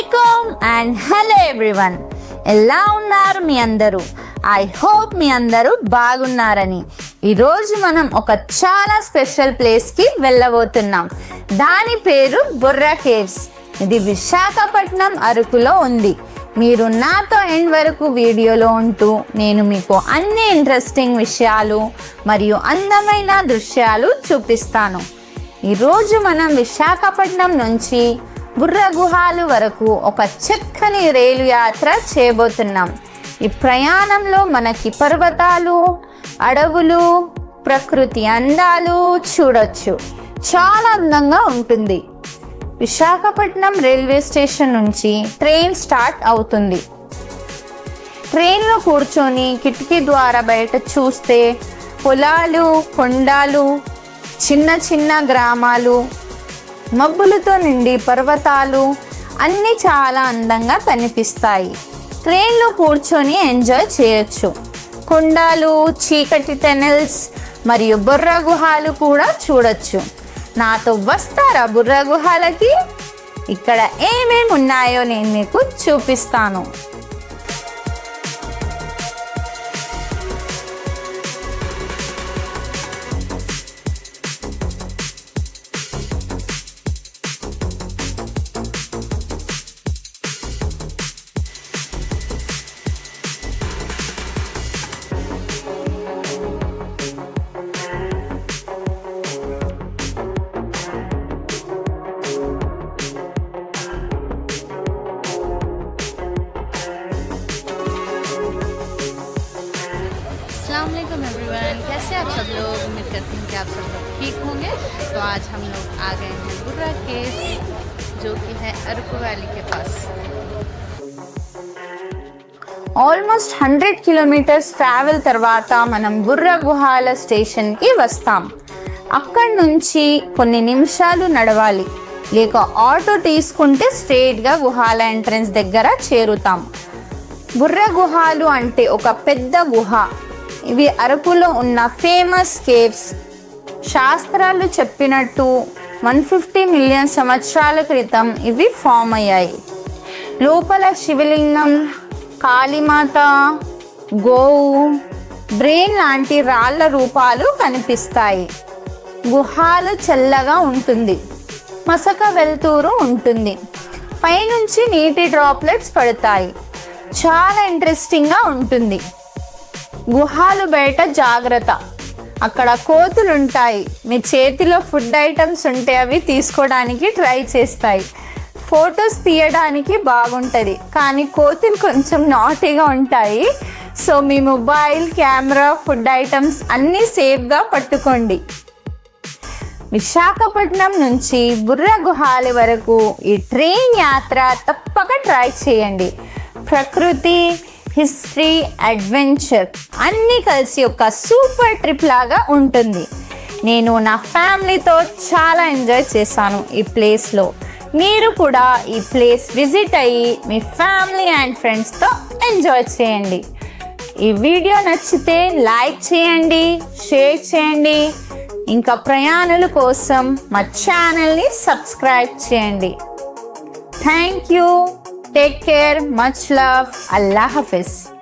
అలైకుమ్ and hello everyone ఎలా ఉన్నారు మీ అందరూ? ఐ హోప్ మీ అందరూ బాగున్నారని. ఈరోజు మనం ఒక చాలా స్పెషల్ ప్లేస్కి వెళ్ళబోతున్నాం. దాని పేరు బుర్రా కేవ్స్. ఇది విశాఖపట్నం అరకులో ఉంది. మీరు నాతో ఎండ్ వరకు వీడియోలో ఉంటూ నేను మీకు అన్ని ఇంట్రెస్టింగ్ విషయాలు మరియు అందమైన దృశ్యాలు చూపిస్తాను. ఈరోజు మనం విశాఖపట్నం నుంచి బుర్ర గుహాలు వరకు ఒక చక్కని రైలు యాత్ర చేయబోతున్నాం. ఈ ప్రయాణంలో మనకి పర్వతాలు అడవులు ప్రకృతి అందాలు చూడొచ్చు. చాలా అందంగా ఉంటుంది. విశాఖపట్నం రైల్వే స్టేషన్ నుంచి ట్రైన్ స్టార్ట్ అవుతుంది. ట్రైన్లో కూర్చొని కిటికీ ద్వారా బయట చూస్తే పొలాలు కొండలు చిన్న చిన్న గ్రామాలు మబ్బులతో నిండి పర్వతాలు అన్నీ చాలా అందంగా కనిపిస్తాయి. ట్రైన్లో కూర్చొని ఎంజాయ్ చేయొచ్చు. కొండలు చీకటి టెనల్స్ మరియు బుర్ర గుహాలు కూడా చూడొచ్చు. నాతో వస్తారా బుర్ర గుహాలకి? ఇక్కడ ఏమేమి ఉన్నాయో నేను మీకు చూపిస్తాను. अस्सलाम वालेकुम एवरीवन कैसे आप सब लोग उम्मीद करती हूँ कि आप सब लोग ठीक होंगे तो आज हम लोग आ गए हैं बुर्रा केव्स जो कि है अरकू वैली के पास ఆల్మోస్ట్ హండ్రెడ్ కిలోమీటర్స్ ట్రావెల్ తర్వాత మనం బుర్ర గుహాల స్టేషన్కి వస్తాం అక్కడి నుంచి కొన్ని నిమిషాలు నడవాలి లేక ఆటో తీసుకుంటే స్ట్రేట్గా గుహాల ఎంట్రన్స్ దగ్గర చేరుతాం బుర్ర గుహాలు అంటే ఒక పెద్ద గుహ ఇవి అరకులో ఉన్న ఫేమస్ కేవ్స్ శాస్త్రాలు చెప్పినట్టు వన్ ఫిఫ్టీ మిలియన్ సంవత్సరాల క్రితం ఇవి ఫామ్ అయ్యాయి. లోపల శివలింగం కాళీమాత గోవు బ్రెయిన్ లాంటి రాళ్ళ రూపాలు కనిపిస్తాయి. గుహాలు చల్లగా ఉంటుంది. మసక వెలుతురు ఉంటుంది. పైనుంచి నీటి డ్రాప్లెట్స్ పడతాయి. చాలా ఇంట్రెస్టింగ్గా ఉంటుంది. గుహాలు బయట జాగ్రత్త. అక్కడ కోతులు ఉంటాయి మీ చేతిలో ఫుడ్ ఐటమ్స్ ఉంటే అవి తీసుకోవడానికి ట్రై చేస్తాయి. ఫొటోస్ తీయడానికి బాగుంటుంది. కానీ కోతులు కొంచెం నాటీగా ఉంటాయి. సో మీ మొబైల్ కెమెరా ఫుడ్ ఐటమ్స్ అన్నీ సేఫ్గా పట్టుకోండి. విశాఖపట్నం నుంచి బుర్ర గుహాల వరకు ఈ ట్రైన్ యాత్ర తప్పక ట్రై చేయండి. ప్రకృతి హిస్టరీ అడ్వెంచర్ అన్నీ కలిసి ఒక సూపర్ ట్రిప్ లాగా ఉంటుంది. నేను నా ఫ్యామిలీతో చాలా ఎంజాయ్ చేశాను ఈ ప్లేస్లో. మీరు కూడా ఈ ప్లేస్ విజిట్ అయ్యి మీ ఫ్యామిలీ అండ్ ఫ్రెండ్స్తో ఎంజాయ్ చేయండి. ఈ వీడియో నచ్చితే లైక్ చేయండి షేర్ చేయండి. ఇంకా ప్రయాణుల కోసం మా ఛానల్ని సబ్స్క్రైబ్ చేయండి. Thank you. Take care. Much love. Allah Hafiz.